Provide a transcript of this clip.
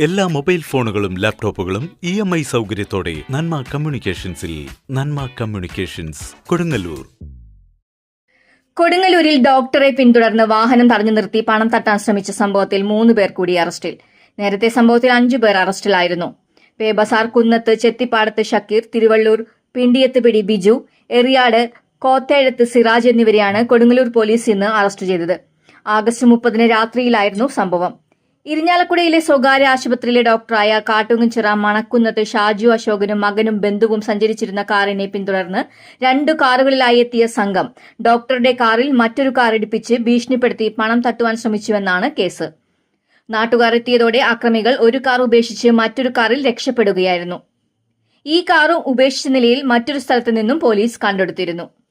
എല്ലാ മൊബൈൽ ഫോണുകളും ലാപ്ടോപ്പുകളും ഇ എം ഐ സൗകര്യത്തോടെ നന്മ കമ്മ്യൂണിക്കേഷൻസിൽ നന്മ കമ്മ്യൂണിക്കേഷൻസ് കൊടുങ്ങല്ലൂർ. കൊടുങ്ങല്ലൂരിൽ ഡോക്ടറെ പിന്തുടർന്ന് വാഹനം തടഞ്ഞു നിർത്തി പണം തട്ടാൻ ശ്രമിച്ച സംഭവത്തിൽ മൂന്ന് പേർ കൂടി അറസ്റ്റിൽ. നേരത്തെ സംഭവത്തിൽ അഞ്ചു പേർ അറസ്റ്റിലായിരുന്നു. പേബസാർ കുന്നത്ത് ചെത്തിപ്പാടത്ത് ഷക്കീർ തിരുവള്ളൂർ പിണ്ടിയത്ത് പിടി ബിജു എറിയാട് കോത്തേഴത്ത് സിറാജ് എന്നിവരെയാണ് കൊടുങ്ങല്ലൂർ പോലീസ് ഇന്ന് അറസ്റ്റ് ചെയ്തത്. ആഗസ്റ്റ് മുപ്പതിന് രാത്രിയിലായിരുന്നു സംഭവം. ഇരിഞ്ഞാലക്കുടയിലെ സ്വകാര്യ ആശുപത്രിയിലെ ഡോക്ടറായ കാട്ടുകുഞ്ചിറ മണക്കുന്നത്ത് ഷാജു അശോകനും മകനും ബന്ധുവും സഞ്ചരിച്ചിരുന്ന കാറിനെ പിന്തുടർന്ന് രണ്ടു കാറുകളിലായി എത്തിയ സംഘം ഡോക്ടറുടെ കാറിൽ മറ്റൊരു കാർ ഇടിപ്പിച്ച് ഭീഷണിപ്പെടുത്തി പണം തട്ടുവാൻ ശ്രമിച്ചുവെന്നാണ് കേസ്. നാട്ടുകാർ എത്തിയതോടെ അക്രമികൾ ഒരു കാർ ഉപേക്ഷിച്ച് മറ്റൊരു കാറിൽ രക്ഷപ്പെടുകയായിരുന്നു. ഈ കാറും ഉപേക്ഷിച്ച നിലയിൽ മറ്റൊരു സ്ഥലത്തു നിന്നും പോലീസ് കണ്ടെടുത്തിരുന്നു.